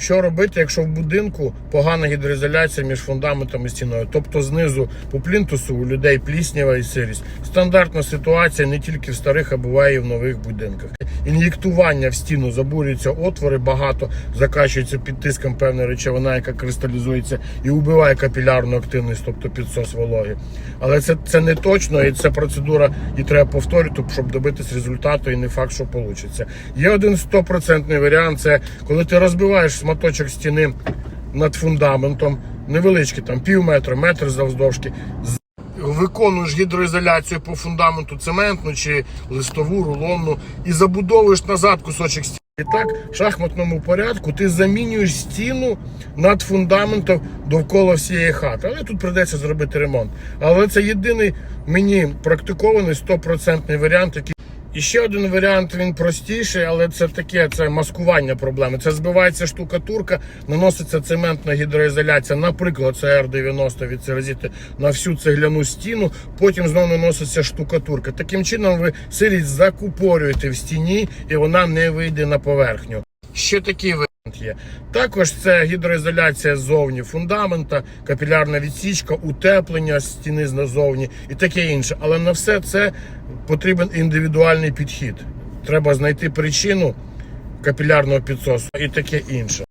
Що робити, якщо в будинку погана гідроізоляція між фундаментом і стіною? Тобто знизу по плінтусу у людей пліснява і сирість. Стандартна ситуація не тільки в старих, а буває і в нових будинках. Ін'єктування в стіну забурюються отвори, багато закачується під тиском певна речовина, яка кристалізується і убиває капілярну активність, тобто підсос вологи. Але це, це не точно, і це процедура, і треба повторювати, щоб добитись результату, і не факт, що вийде. Є один стопроцентний варіант, це коли ти розбиваєш шматочок стіни над фундаментом, невеличкий, там пів метра, метр завздовжки. Виконуєш гідроізоляцію по фундаменту цементну чи листову, рулонну і забудовуєш назад кусочок стіни. І так, в шахматному порядку ти замінюєш стіну над фундаментом довкола всієї хати. Але тут прийдеться зробити ремонт. Але це єдиний мені практикований стопроцентний варіант, який. І ще один варіант, він простіший, але це таке це маскування проблеми. Це збивається штукатурка, наноситься цементна гідроізоляція, наприклад, це Р90 від Церезіти на всю цегляну стіну, потім знову наноситься штукатурка. Таким чином ви сирість закупорюєте в стіні і вона не вийде на поверхню. Ще варіант є. Також це гідроізоляція ззовні фундамента, капілярна відсічка, утеплення стіни назовні і таке інше. Але на все це потрібен індивідуальний підхід. Треба знайти причину капілярного підсосу і таке інше.